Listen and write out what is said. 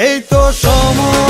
এই তো সময়